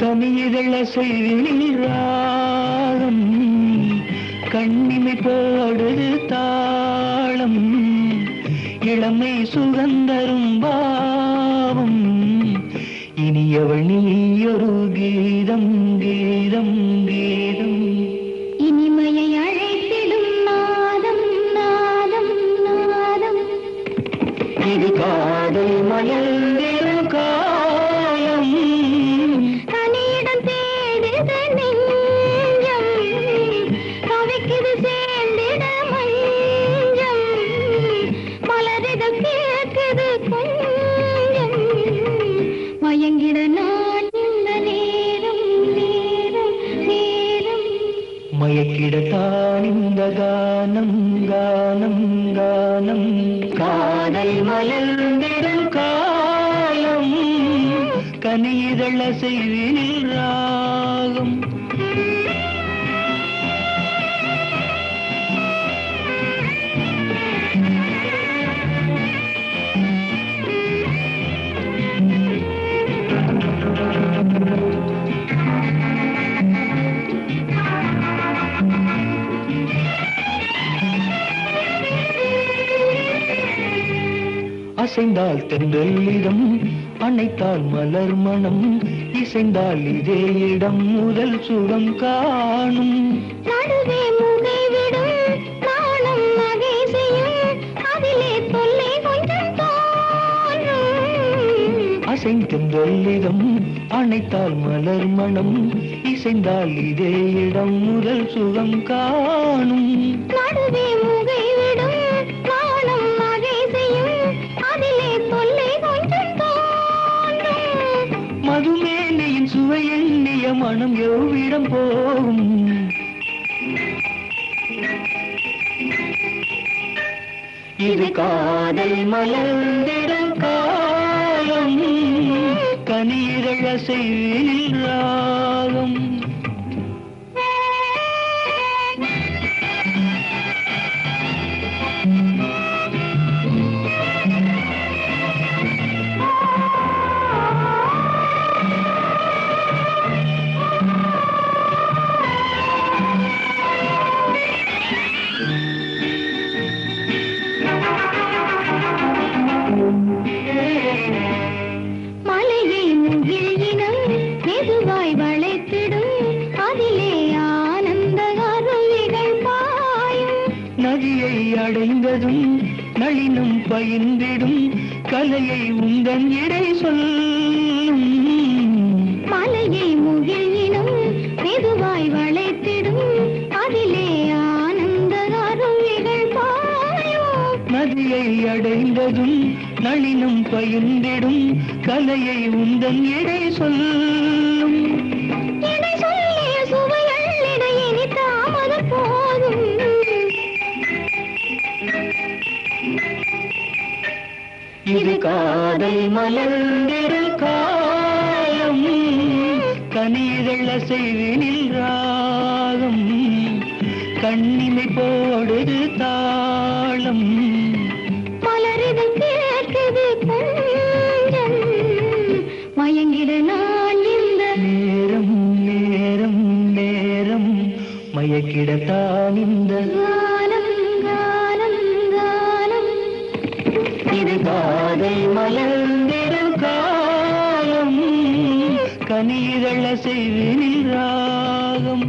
கனியிதழ செய்தில் ராகம் கண்ணிமை போடுது தாளம் இளமை சுகந்தரும் பாவம். ഇനിയവൾ നീയൊരു ഗീതം ഗീതം ഗീതം. ഇനിമയഴത്തിടും നാദം നാദം നാദം. ഇത് കാതൽ மயங்கிட நான் இந்த நேரம் நேரம் நேரம். மயக்கிடத்தான் இந்த கானம் கானம் கானம். காதல் மலர்ந்திடும் காலம் கனியிதழ செய்தினில் ராகம் அசைந்தால் தென்றல் இடம் அணைத்தால் மலர் மனம் இசைந்தால் இதே இடம் முதல் சுகம் காணும். நடுவே முகே அசைந்தென்றல் இடம் அணைத்தால் மலர் மனம் இசைந்தால் இதே இடம் முதல் சுகம் காணும். நடுவே முகை விடும் நாணம் நகை செய்யும். அதிலே தொல்லை கொஞ்சம் தோன்றும். மதுமேனியின் சுவையெண்ணிய மனம் எவ்விடம் போகும்? இது காதல் மலர்ந்திடும் கனியிரழ நதியை அடைந்ததும் நளினம் பயின்றிடும் கலையை உந்தன் இடை சொல்லும். மலையை முகில் இனம் மெதுவாய் வளைத்திடும் அதிலே ஆனந்த அருவிகள் பாயும் நதியை அடைந்ததும் நளினம் பயின்றிடும் கலையை உந்தன் இடை சொல்லும். இது காதல் மலர்ந்திடும் காலம் கனிதழ செய்தினில் ராகம். கண்ணிமை போடுது தாளம். மலரிதழ் கேட்குது மயங்கிட நான் இந்த நேரம் நேரம் நேரம். மயக்கிடத்தான் இந்த இது காதல் மலர்ந்திடும் காலம் கனிதழ செய்வினில் ராகம்